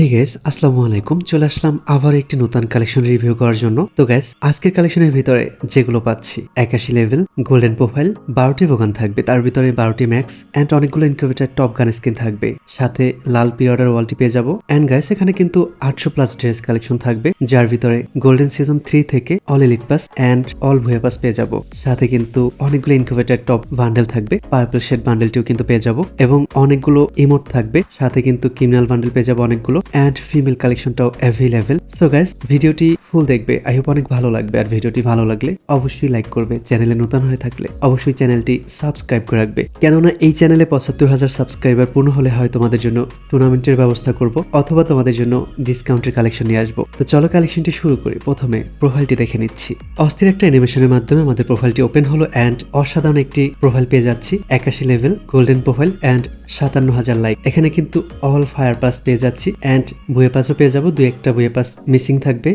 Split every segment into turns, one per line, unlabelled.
এই গ্যাস আসসালামু আলাইকুম। চলে আসলাম আবার একটি নতুন কালেকশন রিভিউ করার জন্য। তো গ্যাস আজকের কালেকশনের ভিতরে যেগুলো পাচ্ছি, একাশি লেভেল গোল্ডেন প্রোফাইল বারোটি ভোগান থাকবে। তার ভিতরে বারোটি ম্যাক্স অ্যান্ড অনেকগুলো ইনকিউবেটার টপ গান স্কিন থাকবে। সাথে লাল পিরিয়ডার ওয়ালটি পেয়ে যাব। অ্যান্ড গ্যাস এখানে কিন্তু আটশো প্লাস ড্রেস কালেকশন থাকবে, যার ভিতরে গোল্ডেন সিজন থ্রি থেকে all elite pass and all booyah pass পেয়ে যাব। সাথে কিন্তু অনেকগুলো ইনকিউবেটার টপ বান্ডেল থাকবে পার্পল শেড বান্ডেলটিও কিন্তু পেয়ে যাব। এবং অনেকগুলো ইমোট থাকবে, সাথে কিন্তু ক্রিমিনাল বান্ডেল পেয়ে যাব অনেকগুলো। অ্যান্ড ফিমেল কালেকশনটাও অ্যাভেলেবেল সো গাইস ভিডিওটি ফুল দেখবে। আই হোপ অনেক ভালো লাগবে। আর ভিডিওটি ভালো লাগলে অবশ্যই লাইক করবে। চ্যানেলে নতুন হয়ে থাকলে অবশ্যই চ্যানেলটি সাবস্ক্রাইব করে রাখবে। কেননা এই চ্যানেলে পঁচাত্তর হাজার সাবস্ক্রাইবার পূর্ণ হলে হয় তোমাদের জন্য টুর্নামেন্টের ব্যবস্থা করব অথবা তোমাদের জন্য ডিসকাউন্টের কালেকশন নিয়ে আসব। তো চলো কালেকশনটি শুরু করি। প্রথমে প্রোফাইলটি দেখে নিচ্ছি। অস্থির একটা অ্যানিমেশনের মাধ্যমে আমাদের প্রোফাইলটি ওপেন হলো অ্যান্ড অসাধারণ একটি প্রোফাইল পেয়ে যাচ্ছি। একাশি লেভেল গোল্ডেন প্রোফাইল অ্যান্ড সাতান্ন হাজার লাইক এখানে কিন্তু অল ফায়ার পাস পেয়ে যাচ্ছি অ্যান্ড বইয়ে পাসও পেয়ে যাব। দুই একটা বইয়ে পাস মিসিং থাকবে।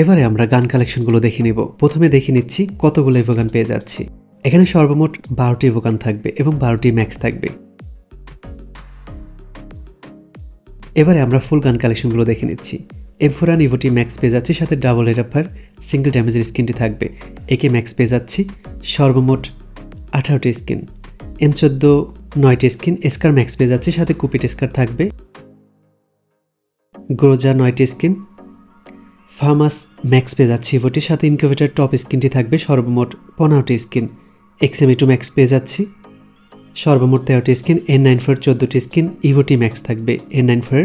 এবারে আমরা গান কালেকশনগুলো দেখে নিব। প্রথমে দেখে নিচ্ছি কতগুলো ইভোগান পেয়ে যাচ্ছি। এখানে সর্বমোট বারোটি ইভোগান থাকবে এবং বারোটি ম্যাক্স থাকবে। এবারে আমরা ফুল গান কালেকশনগুলো দেখে নিচ্ছি। এমফোরান ইভোটি ম্যাক্স পেয়ে যাচ্ছি, সাথে ডাবল হেডাফার, সিঙ্গেল ড্যামেজের স্কিনটি থাকবে। একে ম্যাক্স পেয়ে যাচ্ছি, সর্বমোট আঠারোটি স্কিন। এম চোদ্দ, নয়টি স্কিন, এসকার ম্যাক্স পেয়ে যাচ্ছি, সাথে কুপিট স্কার থাকবে। গ্রোজা, নয়টি স্কিন। ফার্মাস ম্যাক্স পেয়ে যাচ্ছি ইভোটির সাথে ইনকিউবেটার টপ স্কিনটি থাকবে, সর্বমোট পনেরোটি স্কিন। এক্সএমইটু ম্যাক্স পেয়ে যাচ্ছি, সর্বমোট তেরোটি স্কিন, এন নাইন ফোর চোদ্দোটি স্কিন ইভোটি ম্যাক্স থাকবে, এন নাইন ফোর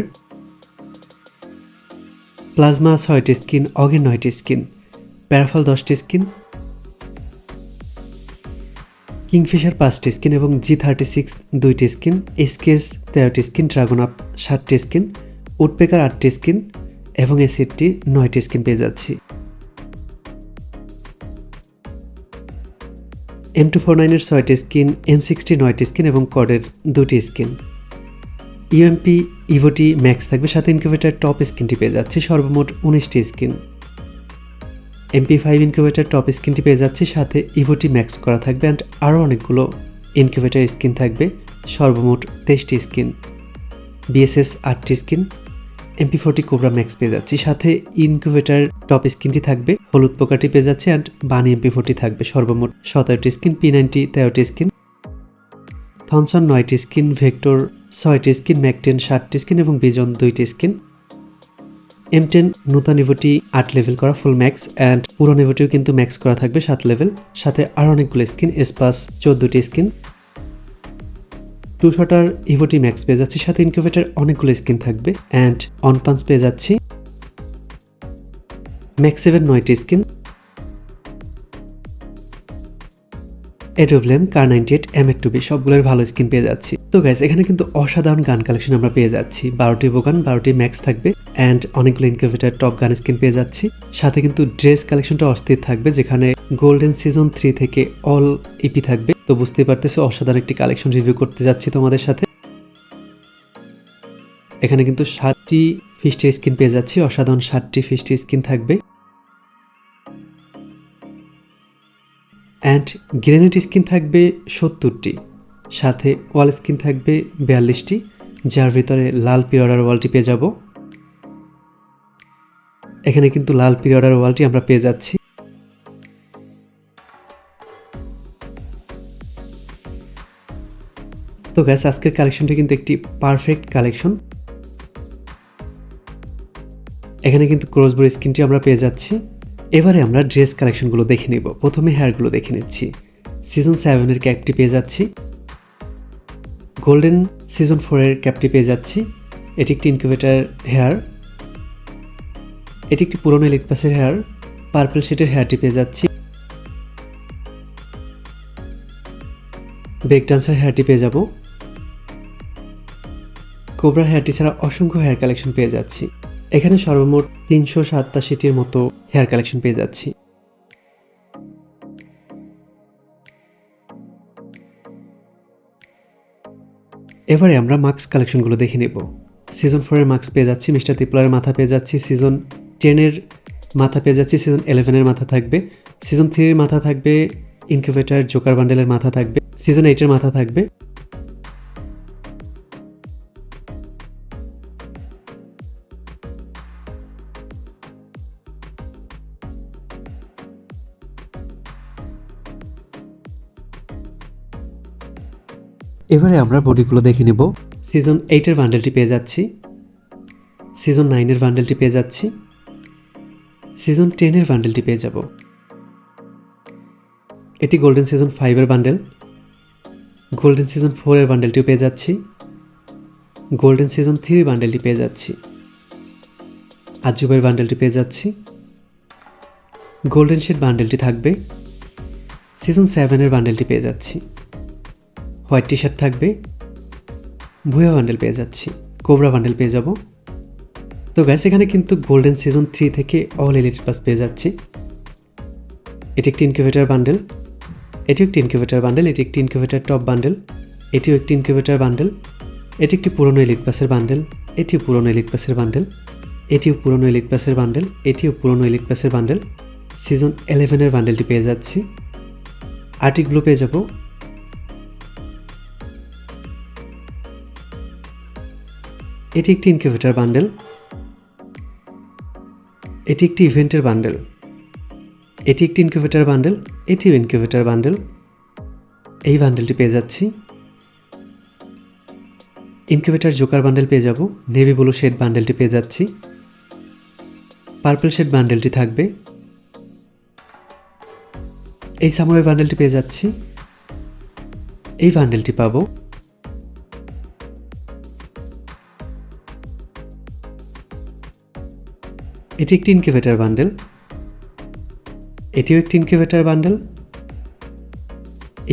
প্লাজমা ছয়টি স্কিন অগেন নয়টি স্কিন, প্যারাফল দশটি স্কিন, কিংফিশার পাঁচটি স্কিন এবং জি থার্টি সিক্স দুইটি স্কিন এসকেস তেরোটি স্কিন, ড্রাগন আপ ষাটটি স্কিন, উডপেকার আটটি স্কিন এবং এসিডটি নয়টি স্কিন পেয়ে যাচ্ছি। এম টু ফোর নাইনের ছয়টি স্কিন, এম সিক্সটি নয়টি স্কিন এবং কডের দুটি স্কিন। ইউএমপি, ইভোটি, ম্যাক্স থাকবে, সাথে ইনকিউবেটার টপ স্কিনটি পেয়ে যাচ্ছি, সর্বমোট উনিশটি screen MP five incubator top স্কিনটি পেয়ে যাচ্ছি, সাথে ইভোটি, ম্যাক্স করা থাকবে অ্যান্ড আরও অনেকগুলো ইনকিউবেটার স্কিন থাকবে, সর্বমোট তেইশটি স্কিন বিএসএস আটটি skin MP forty cobra max পেয়ে যাচ্ছি, সাথে ইনকিউবেটার টপ স্কিনটি থাকবে, হলুদ পোকাটি পেয়ে যাচ্ছে অ্যান্ড বানি এমপি ফোরটি থাকবে, সর্বমোট সতেরোটি স্কিন পি নাইনটি তেরোটি স্কিন থনসন নয়টি স্কিন ভেক্টর ছয়টি স্কিন, ম্যাকটেন সাতটি স্কিন এবং বিজন দুইটি স্কিন। এম টেন নূতন ইভোটি আট লেভেল করা ফুল ম্যাক্স অ্যান্ড পুরো ইভোটিও কিন্তু ম্যাক্স করা থাকবে সাত লেভেল সাথে আরও অনেকগুলো স্কিন এসপাস চোদ্দোটি স্কিন। টু শটার ইভোটি ম্যাক্স পেয়ে যাচ্ছি। সাথে ইনকিউবেটার অনেকগুলো স্কিন থাকবে। অ্যান্ড অন পাঞ্চ পেয়ে যাচ্ছি। ম্যাক্স সেভেন নয়টি skin. এডোব্লেম Kar ninety eight M two B সবগুলোর ভালো স্কিন পেয়ে যাচ্ছি। তো গাইজ এখানে কিন্তু অসাধারণ গান কালেকশন আমরা পেয়ে যাচ্ছি। বারোটি বোগান, বারোটি ম্যাক্স থাকবে অ্যান্ড অনেকগুলো ইনকিউবেটার টপ গান স্কিন পেয়ে যাচ্ছি। সাথে কিন্তু ড্রেস কালেকশনটা অস্থির থাকবে, যেখানে গোল্ডেন সিজন থ্রি থেকে অল ইপি থাকবে। তো বুঝতেই পারতেছো, অসাধারণ একটি কালেকশন রিভিউ করতে যাচ্ছি তোমাদের সাথে। এখানে কিন্তু ষাটটি ফিস্টি স্কিন পেয়ে যাচ্ছি, অসাধারণ ষাটটি ফিস্টি স্কিন থাকবে। অ্যান্ড গ্রেনেড স্কিন থাকবে সত্তরটি, সাথে ওয়াল স্কিন থাকবে বিয়াল্লিশটি, যার ভিতরে লাল পিরিয়ডার ওয়ালটি পেয়ে যাব। এখানে কিন্তু লাল পিরিয়ডার ওয়ালটি আমরা পেয়ে যাচ্ছি। তো গ্যাস আজকের কালেকশনটি কিন্তু একটি পারফেক্ট কালেকশন। এখানে কিন্তু ক্রসবোর স্কিনটি আমরা পেয়ে যাচ্ছি। এবারে আমরা ড্রেস কালেকশনগুলো দেখে নিব। প্রথমে হেয়ারগুলো দেখে নিচ্ছি। সিজন সেভেনের ক্যাপটি পেয়ে যাচ্ছি। গোল্ডেন সিজন ফোরের ক্যাপটি পেয়ে যাচ্ছি। এটি একটি ইনকিউবেটার হেয়ার এটি একটি পুরনো পাসের হেয়ার পার্পল শেটের হেয়ারটি পেয়ে যাচ্ছি। বেক ডান্সার হেয়ারটি পেয়ে যাব। কোবরা হেয়ারটি ছাড়া অসংখ্য হেয়ার কালেকশন পেয়ে যাচ্ছি। এখানে সর্বমোট তিনশো সাতাশিটির মতো হেয়ার কালেকশন পেয়ে যাচ্ছি। এবারে আমরা মাস্ক কালেকশনগুলো দেখে নেব। সিজন ফোরের মাস্ক পেয়ে যাচ্ছি মিস্টার তিপলারের মাথা পেয়ে যাচ্ছি সিজন টেনের মাথা পেয়ে যাচ্ছি সিজন ইলেভেনের মাথা থাকবে সিজন থ্রির মাথা থাকবে ইনকিউবেটার জোকার বান্ডেলের মাথা থাকবে সিজন এইটের মাথা থাকবে। এবারে আমরা বডিগুলো দেখে নেব। সিজন এইটের বান্ডেলটি পেয়ে যাচ্ছি। সিজন নাইনের বান্ডেলটি পেয়ে যাচ্ছি। সিজন টেনের বান্ডেলটি পেয়ে যাব। এটি গোল্ডেন সিজন ফাইভের বান্ডেল গোল্ডেন সিজন ফোরের বান্ডেলটিও পেয়ে যাচ্ছি। গোল্ডেন সিজন থ্রির বান্ডেলটি পেয়ে যাচ্ছি। আজুবের বান্ডেলটি পেয়ে যাচ্ছি। গোল্ডেন শেড বান্ডেলটি থাকবে। সিজন সেভেনের বান্ডেলটি পেয়ে যাচ্ছি। হোয়াইট টি শার্ট থাকবে। ভুয়া বান্ডেল পেয়ে যাচ্ছি। কোবরা বান্ডেল পেয়ে যাব। তো গ্যাস এখানে কিন্তু গোল্ডেন সিজন থ্রি থেকে অল এলিট পাস পেয়ে যাচ্ছি। এটি একটি ইনকিউবেটার বান্ডেল এটি একটি ইনকিউবেটার বান্ডেল এটি একটি ইনকিউবেটার টপ বান্ডেল এটিও একটি ইনকিউবেটার বান্ডেল এটি একটি পুরনো এলিট পাসের বান্ডেল এটিও পুরনো এলিট পাসের বান্ডেল এটিও পুরনো এলিট পাসের বান্ডেল এটিও পুরনো এলিট পাসের বান্ডেল সিজন ইলেভেনের বান্ডেলটি পেয়ে যাচ্ছি। আর্টিকগুলো পেয়ে যাব। এটি একটি ইনকিউবেটার বান্ডেল এটি একটি ইভেন্টের বান্ডেল এটি একটি ইনকিউবেটার বান্ডেল এটিও ইনকিউবেটার বান্ডেল এই বান্ডেলটি পেয়ে যাচ্ছি। ইনকিউবেটার জোকার বান্ডেল পেয়ে যাব নেভি ব্লু শেড বান্ডেলটি পেয়ে যাচ্ছি। পার্পল শেড বান্ডেলটি থাকবে। এই সামুরাই বান্ডেলটি পেয়ে যাচ্ছি। এই বান্ডেলটি পাবো। এটি একটি ইনকিউবেটার বান্ডেল এটিও একটি ইনকিউবেটার বান্ডেল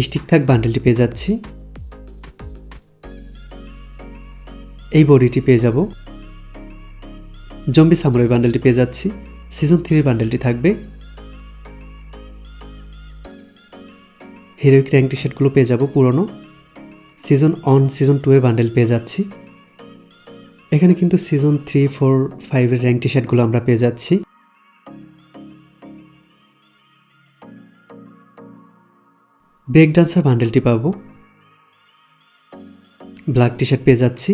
স্টিক থাক বান্ডেলটি পেয়ে যাচ্ছি। এই বডিটি পেয়ে যাব। জম্বি সামুরাই বান্ডেলটি পেয়ে যাচ্ছি। সিজন থ্রির বান্ডেলটি থাকবে। হিরোইক র্যাঙ্ক টি শার্টগুলো পেয়ে যাব পুরনো। সিজন অন সিজন টু এর বান্ডেল পেয়ে যাচ্ছি। এখানে কিন্তু সিজন থ্রি ফোর ফাইভের র্যাঙ্ক টি শার্টগুলো আমরা পেয়ে যাচ্ছি। ব্রেক ডান্সার বান্ডেলটি পাবো। ব্ল্যাক টি শার্ট পেয়ে যাচ্ছি।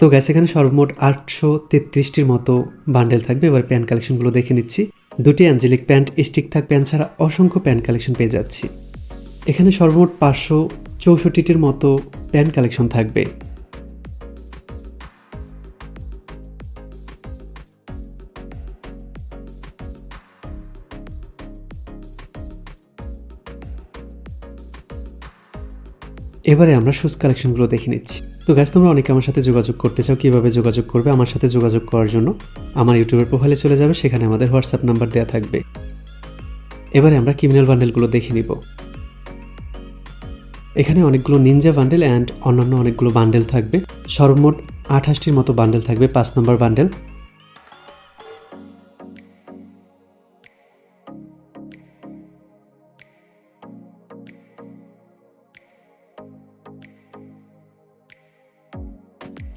তো গ্যাস এখানে সর্বমোট আটশো তেত্রিশটির মতো বান্ডেল থাকবে। এবার প্যান্ট কালেকশনগুলো দেখে নিচ্ছি। দুটি অ্যাঞ্জেলিক প্যান্ট স্টিক থাক প্যান্ট ছাড়া অসংখ্য প্যান্ট কালেকশন পেয়ে যাচ্ছি। এখানে সর্বমোট পাঁচশো চৌষট্টিটির মতো প্যান্ট কালেকশন থাকবে। এবারে আমরা শুজ কালেকশনগুলো দেখে নিচ্ছি। তো গাছ তোমরা অনেকে আমার সাথে যোগাযোগ করতে চাও, কীভাবে যোগাযোগ করবে? আমার সাথে যোগাযোগ করার জন্য আমার ইউটিউবের প্রোফাইলে চলে যাবে, সেখানে আমাদের হোয়াটসঅ্যাপ নাম্বার দেওয়া থাকবে। এবারে আমরা ক্রিমিনাল বান্ডেলগুলো দেখে নিব। এখানে অনেকগুলো নিনজা বান্ডেল অ্যান্ড অন্যান্য অনেকগুলো বান্ডেল থাকবে। সর্বমোট আঠাশটির মতো বান্ডেল থাকবে, পাঁচ নম্বর বান্ডেল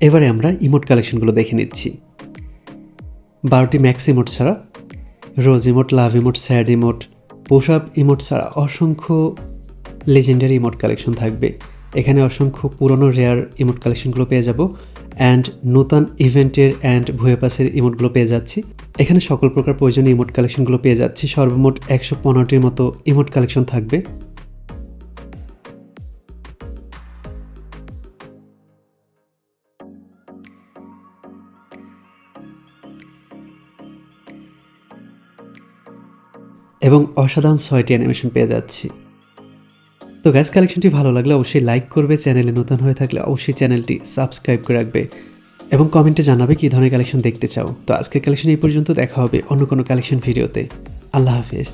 এবারে আমরা ইমোট কালেকশনগুলো দেখে নিচ্ছি। বারোটি ম্যাক্স ইমোট ছাড়া rose emote love emote sad emote পোশাপ emote ছাড়া অসংখ্য লেজেন্ডারি ইমোট কালেকশন থাকবে। এখানে অসংখ্য পুরনো রেয়ার ইমোট কালেকশনগুলো পেয়ে যাব অ্যান্ড নতুন ইভেন্টের অ্যান্ড ভুয়ে পাসের ইমোটগুলো পেয়ে যাচ্ছি। এখানে সকল প্রকার প্রয়োজনীয় ইমোট কালেকশনগুলো পেয়ে যাচ্ছি। সর্বমোট একশো পনেরোটির মতো ইমোট কালেকশন থাকবে। এবং অসাধারণ ছয়টি অ্যানিমেশন পেয়ে যাচ্ছি। তো গ্যাস কালেকশনটি ভালো লাগলে অবশ্যই লাইক করবে চ্যানেলে নতুন হয়ে থাকলে অবশ্যই চ্যানেলটি সাবস্ক্রাইব করে রাখবে এবং কমেন্টে জানাবে কী ধরনের কালেকশন দেখতে চাও। তো আজকের কালেকশন এই পর্যন্ত, দেখা হবে অন্য কোনো কালেকশন ভিডিওতে আল্লাহ হাফিজ।